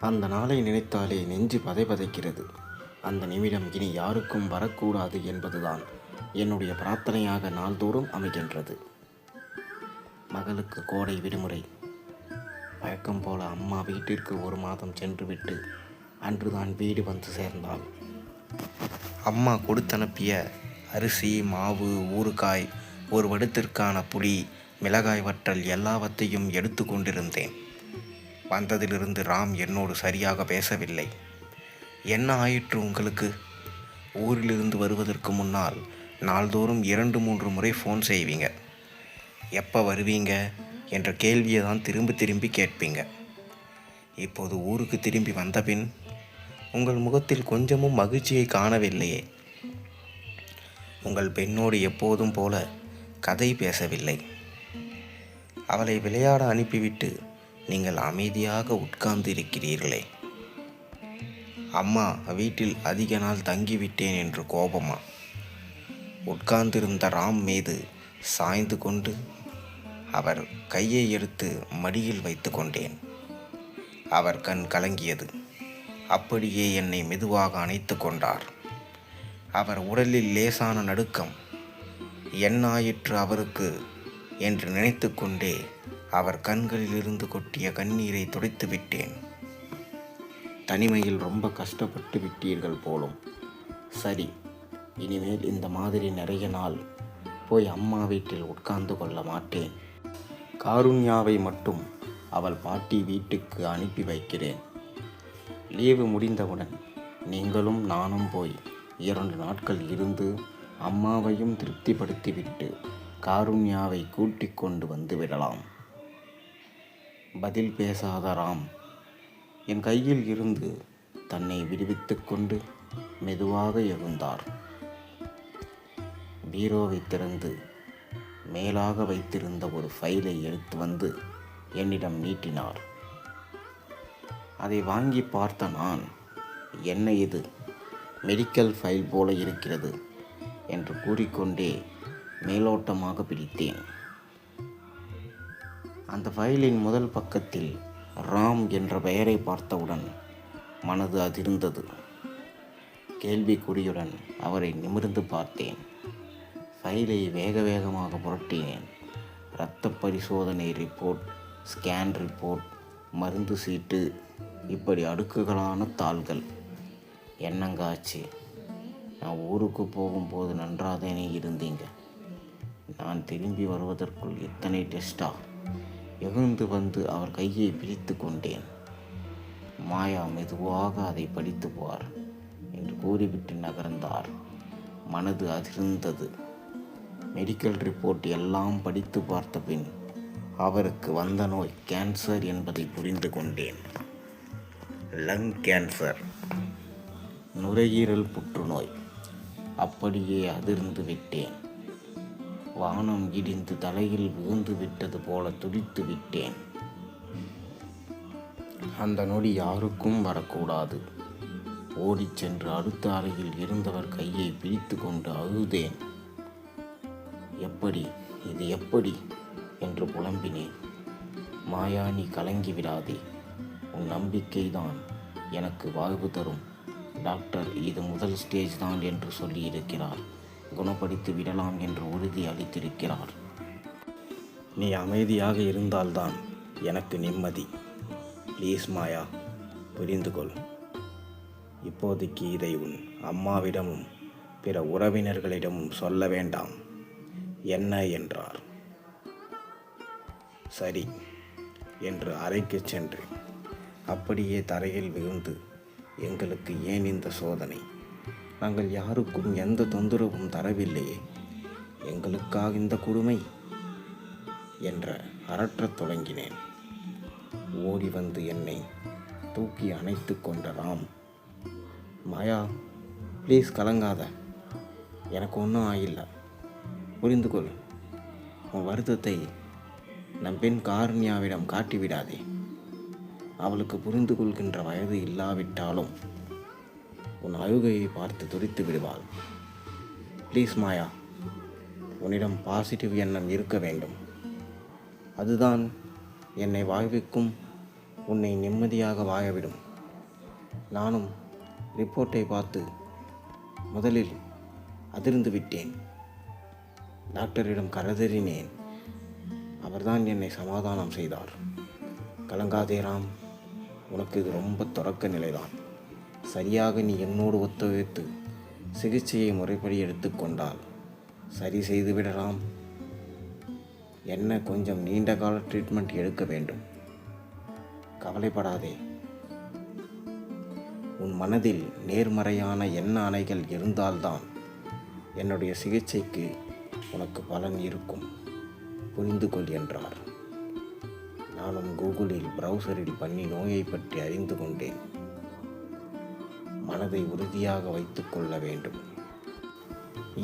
அந்த நாளை நினைத்தாலே நெஞ்சு பதைபதைக்கிறது அந்த நிமிடம் இனி யாருக்கும் வரக்கூடாது என்பதுதான் என்னுடைய பிரார்த்தனையாக நாள்தோறும் அமைகின்றது. மகளுக்கு கோடை விடுமுறை. வழக்கம் போல அம்மா வீட்டிற்கு ஒரு மாதம் சென்றுவிட்டு அன்றுதான் வீடு வந்து சேர்ந்தாள். அம்மா கொடுத்தனுப்பிய அரிசி மாவு ஊறுகாய் ஒரு வருடத்திற்கான புளி மிளகாய் வற்றல் எல்லாவற்றையும் எடுத்து கொண்டிருந்தேன். வந்ததிலிருந்து ராம் என்னோடு சரியாக பேசவில்லை. என்ன ஆயிற்று உங்களுக்கு? ஊரிலிருந்து வருவதற்கு முன்னால் நாள்தோறும் இரண்டு மூன்று முறை ஃபோன் செய்வீங்க. எப்போ வருவீங்க? என்ற கேள்வியை தான் திரும்பி திரும்பி கேட்பீங்க. இப்போது ஊருக்கு திரும்பி வந்தபின் உங்கள் முகத்தில் கொஞ்சமும் மகிழ்ச்சியை காணவில்லையே. உங்கள் பெண்ணோடு எப்போதும் போல கதை பேசவில்லை. அவளை விளையாட அனுப்பிவிட்டு நீங்கள் அமைதியாக உட்கார்ந்து இருக்கிறீர்களே அம்மா வீட்டில் அதிக நாள் தங்கிவிட்டேன் என்று கோபமா? உட்கார்ந்திருந்த ராம் மீது சாய்ந்து கொண்டு அவர் கையை எடுத்து மடியில் வைத்து கொண்டேன். அவர் கண் கலங்கியது. அப்படியே என்னை மெதுவாக அணைத்து கொண்டார். அவர் உடலில் லேசான நடுக்கம். என்னாயிற்று அவருக்கு என்று நினைத்து கொண்டே அவர் கண்களிலிருந்து கொட்டிய கண்ணீரை துடைத்து விட்டேன். தனிமையில் ரொம்ப கஷ்டப்பட்டு விட்டீர்கள் போலும். சரி இனிமேல் இந்த மாதிரி நிறைய நாள் போய் அம்மா வீட்டில் உட்கார்ந்து கொள்ள மாட்டேன். காருண்யாவை மட்டும் அவள் பாட்டி வீட்டுக்கு அனுப்பி வைக்கிறேன். லீவு முடிந்தவுடன் நீங்களும் நானும் போய் இரண்டு நாட்கள் இருந்து அம்மாவையும் திருப்திப்படுத்திவிட்டு காருண்யாவை கூட்டிக் கொண்டு வந்து விடலாம். பதில் பேசாத ராம் என் கையில் இருந்து தன்னை விடுவித்து கொண்டு மெதுவாக எழுந்தார். பீரோவை திறந்து மேலாக வைத்திருந்த ஒரு ஃபைலை எடுத்து வந்து என்னிடம் நீட்டினார். அதை வாங்கி பார்த்த நான் என்ன இது? மெடிக்கல் ஃபைல் போல இருக்கிறது என்று கூறிக்கொண்டே மேலோட்டமாக பிடித்தேன். அந்த ஃபைலின் முதல் பக்கத்தில் ராம் என்ற பெயரை பார்த்தவுடன் மனது அதிர்ந்தது. கேள்விக்குறியுடன் அவரை நிமிர்ந்து பார்த்தேன். ஃபைலை வேக வேகமாக புரட்டினேன். இரத்த பரிசோதனை ரிப்போர்ட் ஸ்கேன் ரிப்போர்ட் மருந்து சீட்டு இப்படி அடுக்குகளான தாள்கள். என்னங்க ஆச்சு நான் ஊருக்கு போகும்போது நன்றாதானே இருந்தீங்க. நான் திரும்பி வருவதற்குள் எத்தனை டெஸ்ட்டாக எகிழ்ந்து வந்து அவர் கையை பிடித்து கொண்டேன். மாயா மெதுவாக அதை படித்து போவார் என்று கூறிவிட்டு நகர்ந்தார். மனது அதிர்ந்தது. மெடிக்கல் ரிப்போர்ட் எல்லாம் படித்து பார்த்த பின் அவருக்கு வந்த நோய் கேன்சர் என்பதை புரிந்து கொண்டேன். லங் கேன்சர் நுரையீரல் புற்றுநோய். அப்படியே அதிர்ந்து விட்டேன். வானம் இடிந்து தலையில் விழுந்து விட்டது போல துடித்து விட்டேன். அந்த நொடி யாருக்கும் வரக்கூடாது. ஓடிச் சென்று அடுத்த அறையில் இருந்தவர் கையை பிடித்து கொண்டு அழுதேன். எப்படி இது எப்படி என்று புலம்பினேன். மாயா நீ கலங்கி விடாதே. உன் நம்பிக்கைதான் எனக்கு வாழ்வு தரும். டாக்டர் இது முதல் ஸ்டேஜ் தான் என்று சொல்லியிருக்கிறார் குணப்படுத்தி விடலாம் என்று உறுதி அளித்திருக்கிறார். நீ அமைதியாக இருந்தால்தான் எனக்கு நிம்மதி. ப்ளீஸ் மாயா புரிந்து கொள். இப்போதைக்கு இதை உன் அம்மாவிடமும் பிற உறவினர்களிடமும் சொல்ல வேண்டாம். என்ன என்றார்? சரி என்று அறைக்கு சென்று அப்படியே தரையில் விழுந்து எங்களுக்கு ஏன் இந்த சோதனை? நாங்கள் யாருக்கும் எந்த தொந்தரவும் தரவில்லையே எங்களுக்காக இந்த கொடுமை என்ற அரற்றத் தொடங்கினேன். ஓடி வந்து என்னை தூக்கி அணைத்து கொண்ட ராம் மாயா ப்ளீஸ் கலங்காத. எனக்கு ஒன்றும் ஆகில்ல புரிந்து கொள். உன் வருத்தத்தை நம் பெண் காருண்யாவிடம் காட்டிவிடாதே. அவளுக்கு புரிந்து கொள்கின்ற வயது இல்லாவிட்டாலும் உன் அழுகையை பார்த்து துடித்து விடுவாள். ப்ளீஸ் மாயா உன்னிடம் பாசிட்டிவ் எண்ணம் இருக்க வேண்டும். அதுதான் என்னை வாழ்விக்கும் உன்னை நிம்மதியாக வாழவிடும். நானும் ரிப்போர்ட்டை பார்த்து முதலில் அதிர்ந்து விட்டேன். டாக்டரிடம் கரதறினேன் அவர்தான் என்னை சமாதானம் செய்தார். கலங்காதே ராம் உனக்கு இது ரொம்ப தொடக்க நிலைதான். சரியாக நீ என்னோடு ஒத்துழைத்து சிகிச்சையை முறைப்படி எடுத்துக்கொண்டால் சரி செய்து விடலாம். என்ன கொஞ்சம் நீண்ட கால ட்ரீட்மெண்ட் எடுக்க வேண்டும். கவலைப்படாதே. உன் மனதில் நேர்மறையான எண்ண அணைகள் இருந்தால்தான் என்னுடைய சிகிச்சைக்கு உனக்கு பலன் இருக்கும். புரிந்து கொள் என்றார். நானும் கூகுளில் ப்ரௌசரில் பண்ணி நோயை பற்றி அறிந்து கொண்டேன். மனதை உறுதியாக வைத்து கொள்ள வேண்டும்.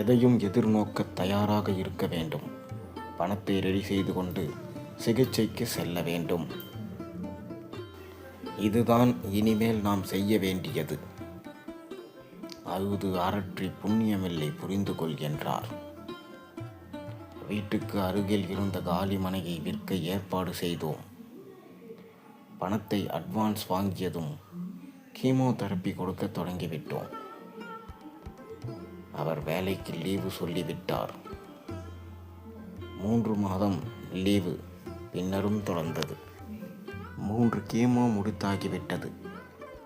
எதையும் எதிர்நோக்க தயாராக இருக்க வேண்டும். பணத்தை ரெடி செய்து கொண்டு சிகிச்சைக்கு செல்ல வேண்டும். இதுதான் இனிமேல் நாம் செய்ய வேண்டியது. அழுது அரற்றி புண்ணியமில்லை புரிந்து கொள்கின்றார் வீட்டுக்கு அருகில் இருந்த காலி மனையை விற்க ஏற்பாடு செய்தோம். பணத்தை அட்வான்ஸ் வாங்கியதும் கீமோதெரப்பி கொடுக்க தொடங்கிவிட்டோம். அவர் வேலைக்கு லீவு சொல்லிவிட்டார். மூன்று மாதம் லீவு பின்னரும் தொடர்ந்தது. மூன்று கீமோ முடித்தாகிவிட்டது.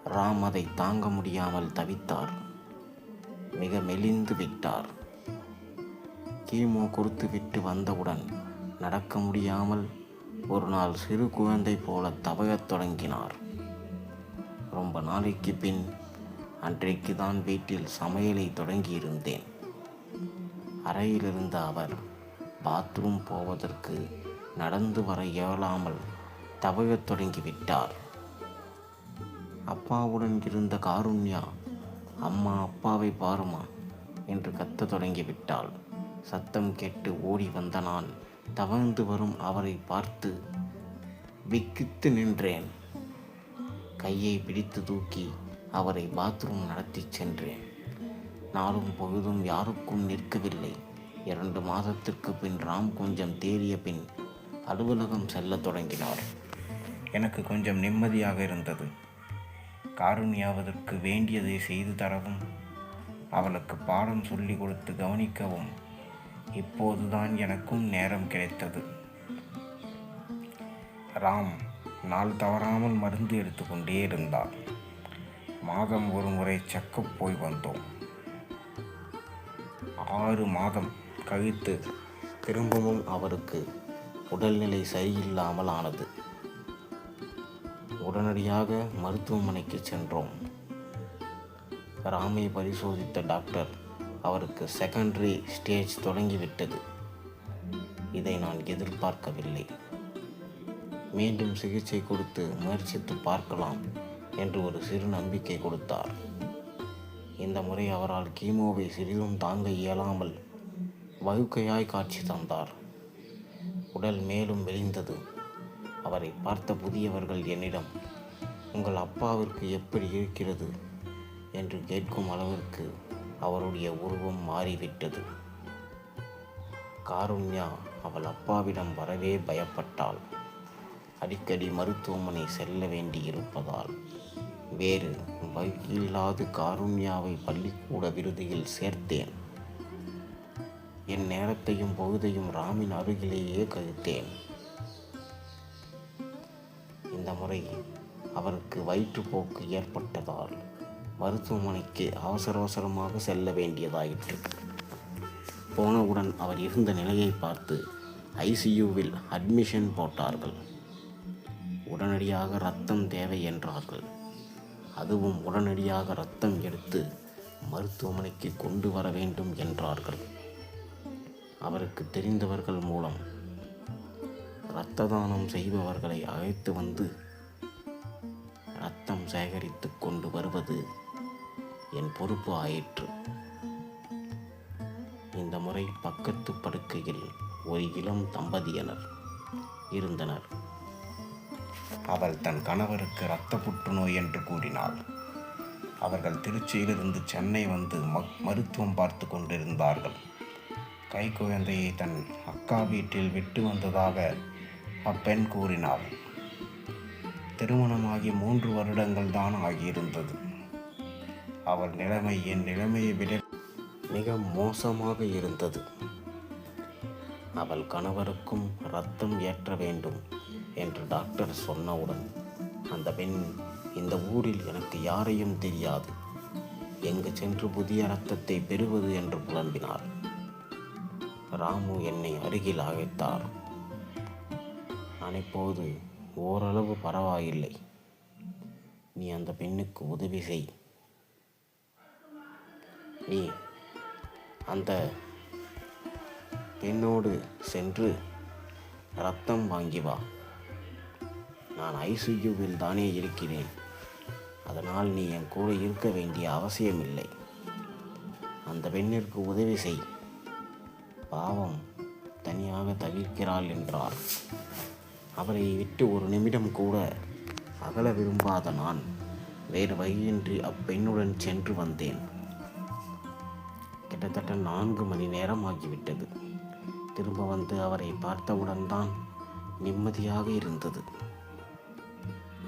ராம் அதை தாங்க முடியாமல் தவித்தார். மிக மெலிந்து விட்டார். கீமோ கொடுத்துவிட்டு வந்தவுடன் நடக்க முடியாமல் ஒரு நாள் சிறு குழந்தை போல தவழத் தொடங்கினார். ரொம்ப நாளைக்கு பின் அன்றைக்கு தான் வீட்டில் சமையலை தொடங்கியிருந்தேன். அறையிலிருந்த அவர் பாத்ரூம் போவதற்கு நடந்து வர இயலாமல் தவழத் தொடங்கிவிட்டார். அப்பாவுடன் இருந்த காருண்யா அம்மா அப்பாவை பாருமா என்று கத்த தொடங்கிவிட்டாள். சத்தம் கேட்டு ஓடி வந்த நான் தவழ்ந்து வரும் அவரை பார்த்து விக்கித்து நின்றேன். கையை பிடித்து தூக்கி அவரை பாத்ரூம் நடத்தி சென்றேன். நாளும் பொழுதும் யாருக்கும் நிற்கவில்லை. இரண்டு மாதத்திற்கு பின் ராம் கொஞ்சம் தேறிய பின் அலுவலகம் செல்லத் தொடங்கினார். எனக்கு கொஞ்சம் நிம்மதியாக இருந்தது. காருண்யாவதற்கு வேண்டியதை செய்து தரவும் அவளுக்கு பாடம் சொல்லி கொடுத்து கவனிக்கவும் இப்போதுதான் எனக்கும் நேரம் கிடைத்தது. ராம் நாள் தவறாமல் மருந்து எடுத்துக்கொண்டே இருந்தார் மாதம் ஒரு முறை செக்கப் போய் வந்தோம். ஆறு மாதம் கழித்து திரும்பவும் அவருக்கு உடல்நிலை சரியில்லாமல் ஆனது. உடனடியாக மருத்துவமனைக்கு சென்றோம். ராமை பரிசோதித்த டாக்டர் அவருக்கு செகண்டரி ஸ்டேஜ் தொடங்கிவிட்டது. இதை நான் எதிர்பார்க்கவில்லை. மீண்டும் சிகிச்சை கொடுத்து முயற்சித்து பார்க்கலாம் என்று ஒரு சிறு நம்பிக்கை கொடுத்தார். இந்த முறை அவரால் கீமோவை சிறிதும் தாங்க இயலாமல் வகுக்கையாய் காட்சி தந்தார். உடல் மேலும் வெளிந்தது அவரை பார்த்த புதியவர்கள் என்னிடம் உங்கள் அப்பாவிற்கு எப்படி இருக்கிறது? என்று கேட்கும் அளவிற்கு அவருடைய உருவம் மாறிவிட்டது. காருண்யா அவள் அப்பாவிடம் வரவே பயப்பட்டாள். அடிக்கடி மருத்துவமனை செல்ல வேண்டியிருப்பதால் வேறு வகையில்லாது காருண்யாவை பள்ளிக்கூட விருதியில் சேர்த்தேன். என் நேரத்தையும் பொழுதையும் ராமின் அருகிலேயே கழித்தேன். இந்த முறை அவருக்கு வயிற்றுப்போக்கு ஏற்பட்டதால் மருத்துவமனைக்கு அவசர அவசரமாக செல்ல வேண்டியதாயிற்று. போனவுடன் அவர் இருந்த நிலையை பார்த்து ஐசியூவில் அட்மிஷன் போட்டார்கள். உடனடியாக ரத்தம் தேவை என்றார்கள். அதுவும் உடனடியாக ரத்தம் எடுத்து மருத்துவமனைக்கு கொண்டு வர வேண்டும் என்றார்கள். அவருக்கு தெரிந்தவர்கள் மூலம் இரத்த தானம் செய்பவர்களை அழைத்து வந்து ரத்தம் சேகரித்து கொண்டு வருவது என் பொறுப்பு ஆயிற்று. இந்த முறை பக்கத்து படுக்கையில் ஒரு இளம் தம்பதியினர் இருந்தனர். அவள் தன் கணவருக்கு இரத்த புற்றுநோய் என்று கூறினாள். அவர்கள் திருச்சியிலிருந்து சென்னை வந்து ம மருத்துவம் பார்த்து கொண்டிருந்தார்கள். கை குழந்தையை தன் அக்கா வீட்டில் விட்டு வந்ததாக அப்பெண் கூறினாள். திருமணமாகி மூன்று வருடங்கள் தான் ஆகியிருந்தது. அவள் நிலைமை என் நிலைமையை விட மிக மோசமாக இருந்தது. அவள் கணவருக்கும் ரத்தம் ஏற்ற வேண்டும். என்று டாக்டர் சொன்னவுடன் அந்த பெண் இந்த ஊரில் எனக்கு யாரையும் தெரியாது. எங்கு சென்று புதிய ரத்தத்தை பெறுவது என்று புலம்பினார் ராமு என்னை அருகில் அழைத்தார். நான் இப்போது ஓரளவு பரவாயில்லை. நீ அந்த பெண்ணுக்கு உதவி செய். நீ அந்த பெண்ணோடு சென்று ரத்தம் வாங்கி வா. நான் ஐசியூவில் தானே இருக்கிறேன். அதனால் நீ என் கூட இருக்க வேண்டிய அவசியமில்லை. அந்த பெண்ணிற்கு உதவி செய். பாவம் தனியாக தவிர்க்கிறாள் என்றார். அவரை விட்டு ஒரு நிமிடம் கூட அகல விரும்பாத நான் வேறு வழியின்றி அப்பெண்ணுடன் சென்று வந்தேன். கிட்டத்தட்ட நான்கு மணி நேரம் ஆகிவிட்டது. திரும்ப வந்து அவரை பார்த்தவுடன் தான் நிம்மதியாக இருந்தது.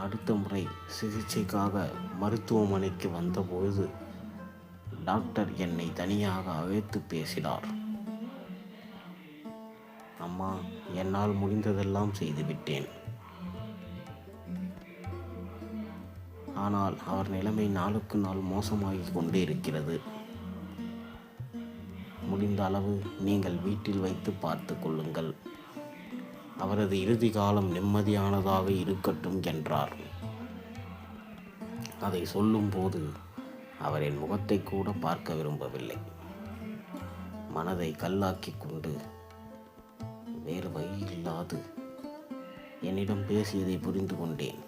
அடுத்த முறை சிகிச்சைக்காக மருத்துவமனைக்கு வந்தபோது டாக்டர் என்னை தனியாக அழைத்து பேசினார். அம்மா என்னால் முடிந்ததெல்லாம் செய்துவிட்டேன். ஆனால் அவர் நிலைமை நாளுக்கு நாள் மோசமாகிக் கொண்டே இருக்கிறது. முடிந்த அளவு நீங்கள் வீட்டில் வைத்து பார்த்து கொள்ளுங்கள். அவரது இறுதி காலம் நிம்மதியானதாக இருக்கட்டும் என்றார். அதை சொல்லும்போது அவர் என் முகத்தை கூட பார்க்க விரும்பவில்லை. மனதை கல்லாக்கி கொண்டு வேறு வழி இல்லாது என்னிடம் பேசியதை புரிந்து கொண்டேன்.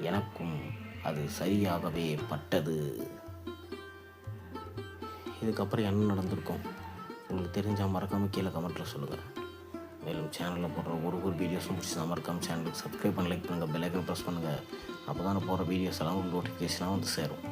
எனக்கும் அது சரியாகவே பட்டது. இதுக்கப்புறம் என்ன நடந்திருக்கும்? உங்களுக்கு தெரிஞ்சால் மறக்காமல் கீழே கமெண்ட்டில் சொல்லுங்கள் மேலும் சேனலில் போடுற ஒரு ஒரு வீடியோஸும் பிடிச்சா மறக்காமல் சேனலுக்கு சப்ஸ்கிரைப் பண்ணி லைக் பண்ணுங்கள் பெல் ஐக்கன் ப்ரெஸ் பண்ணுங்கள் அப்போ தான் போடுற வீடியோஸ் எல்லாம் நோட்டிஃபிகேஷனாக வந்து சேரும்.